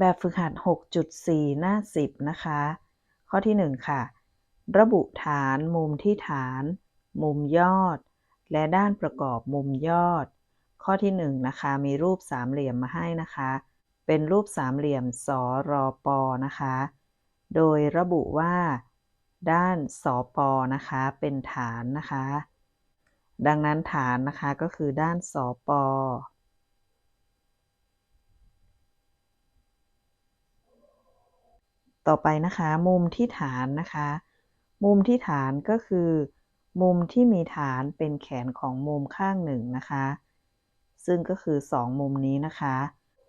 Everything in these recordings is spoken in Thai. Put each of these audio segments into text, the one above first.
แบบฝึกหัด 6.4 หน้า 10 นะคะ ข้อที่ 1 ค่ะ ระบุฐานมุมที่ฐาน มุมยอด และด้านประกอบมุมยอด ข้อที่ 1 นะคะ มีรูปสามเหลี่ยมมาให้นะคะ เป็นรูปสามเหลี่ยมสรปนะคะ โดยระบุว่า ด้านสปนะคะ เป็นฐานนะคะ ดังนั้นฐานนะคะก็คือด้านสป ต่อไปนะคะ มุมที่ฐานนะคะ มุมที่ฐานก็คือ มุมที่มีฐานเป็นแขนของมุมข้างหนึ่งนะคะ ซึ่งก็คือ 2 มุมนี้นะคะ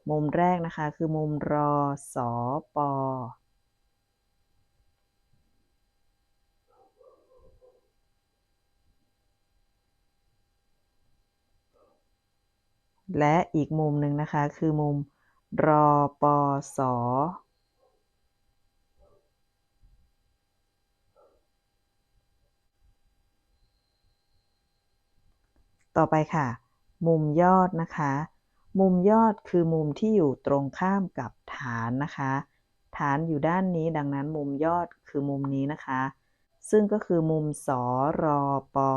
มุมแรกนะคะคือมุมรอสอปอและอีกมุมหนึ่งนะคะ คือมุมรอปอสอ ต่อไปค่ะ มุมยอดนะคะ มุมยอดคือมุมที่อยู่ตรงข้ามกับฐานนะคะ ฐานอยู่ด้านนี้ดังนั้นมุมยอดคือมุมนี้นะคะ ซึ่งก็คือมุมสอรอปอ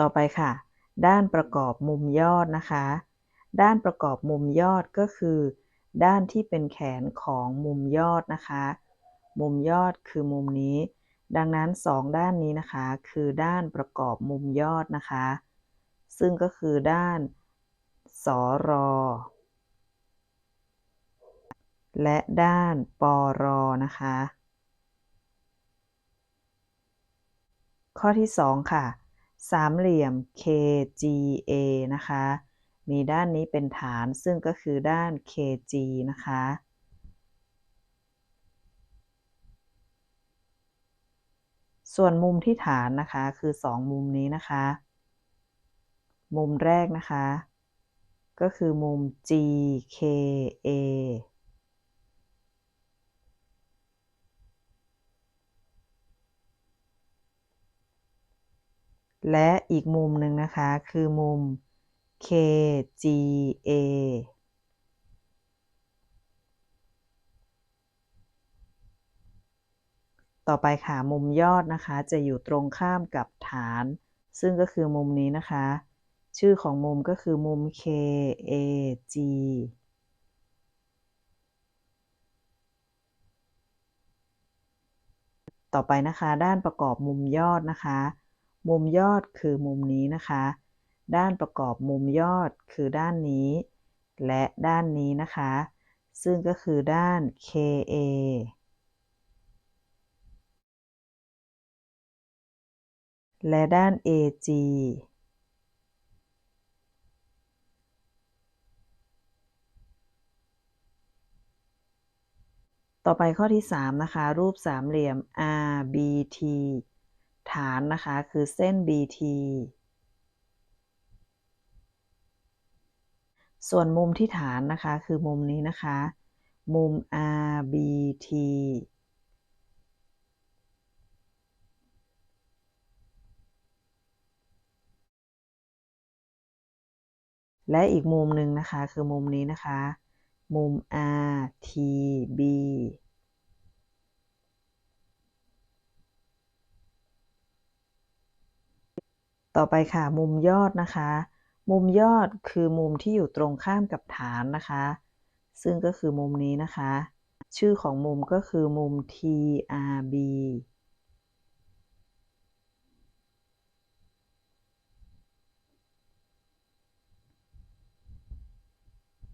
ต่อไปค่ะ ด้านประกอบมุมยอดนะคะ ด้านประกอบมุมยอดก็คือ ด้านที่เป็นแขนของมุมยอดนะคะ มุมยอดคือมุมนี้ ดังนั้นสองด้านนี้นะคะ คือด้านประกอบมุมยอดนะคะ ซึ่งก็คือด้านสรและด้านปรนะคะ ข้อที่ 2 ค่ะ สามเหลี่ยม KGA นะคะ มีด้านนี้เป็นฐานซึ่งก็คือด้าน KG นะคะ ส่วนมุมที่ฐานนะคะคือ 2 มุมนี้นะคะ มุมแรกนะคะ ก็คือมุม GKA และอีกมุมหนึ่งนะคะคือมุม KGA ต่อไปค่ะมุมยอดนะคะ จะอยู่ตรงข้ามกับฐาน ซึ่งก็คือมุมนี้นะคะ ชื่อของมุมก็คือมุม KAG ต่อไปนะคะ ด้านประกอบมุมยอดนะคะ มุมยอดคือมุมนี้นะคะ ด้านประกอบมุมยอดคือด้านนี้ และด้านนี้นะคะ ซึ่งก็คือด้าน KA และด้าน AG ต่อไปข้อที่ 3 นะคะ รูปสามเหลี่ยม RBT ฐานนะคะ คือเส้น BT ส่วนมุมที่ฐานนะคะคือมุมนี้นะคะ มุม RBT และอีกมุมหนึ่งนะคะคือมุมนี้นะคะ มุม RTB ต่อไปค่ะมุมยอดนะคะ มุมยอดคือมุมที่อยู่ตรงข้ามกับฐานนะคะ ซึ่งก็คือมุมนี้นะคะ ชื่อของมุมก็คือมุม TRB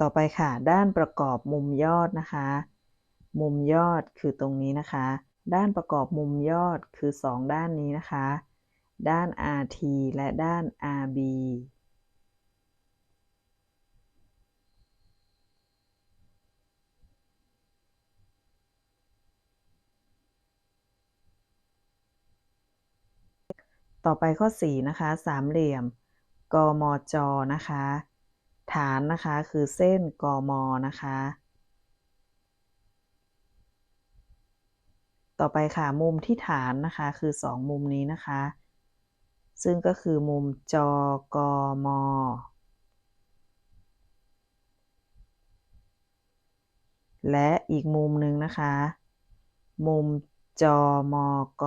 ต่อไปค่ะ ด้านประกอบมุมยอดนะคะ มุมยอดคือตรงนี้นะคะ ด้านประกอบมุมยอดคือ 2 ด้านนี้นะคะ ด้าน RT และด้าน RB ต่อไปข้อ 4 นะคะ สามเหลี่ยม กมจ นะคะ ฐานนะคะคือเส้นกมนะคะ ต่อไปค่ะ มุมที่ฐานนะคะ คือ 2 มุมนี้นะคะ ซึ่งก็คือมุมจกมและอีกมุมหนึ่งนะคะ มุมจมก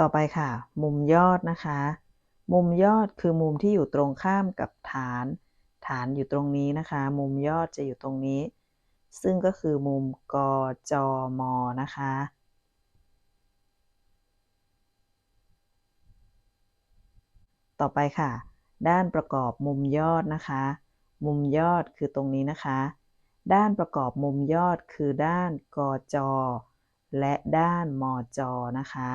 ต่อไปค่ะ มุมยอดนะคะ มุมยอดคือมุมที่อยู่ตรงข้ามกับฐาน ฐานอยู่ตรงนี้นะคะ มุมยอดจะอยู่ตรงนี้ ซึ่งก็คือมุมกจมนะคะต่อไปค่ะ ด้านประกอบมุมยอดนะคะ มุมยอดคือตรงนี้นะคะ ด้านประกอบมุมยอดคือด้านกจ และด้านมจนะคะ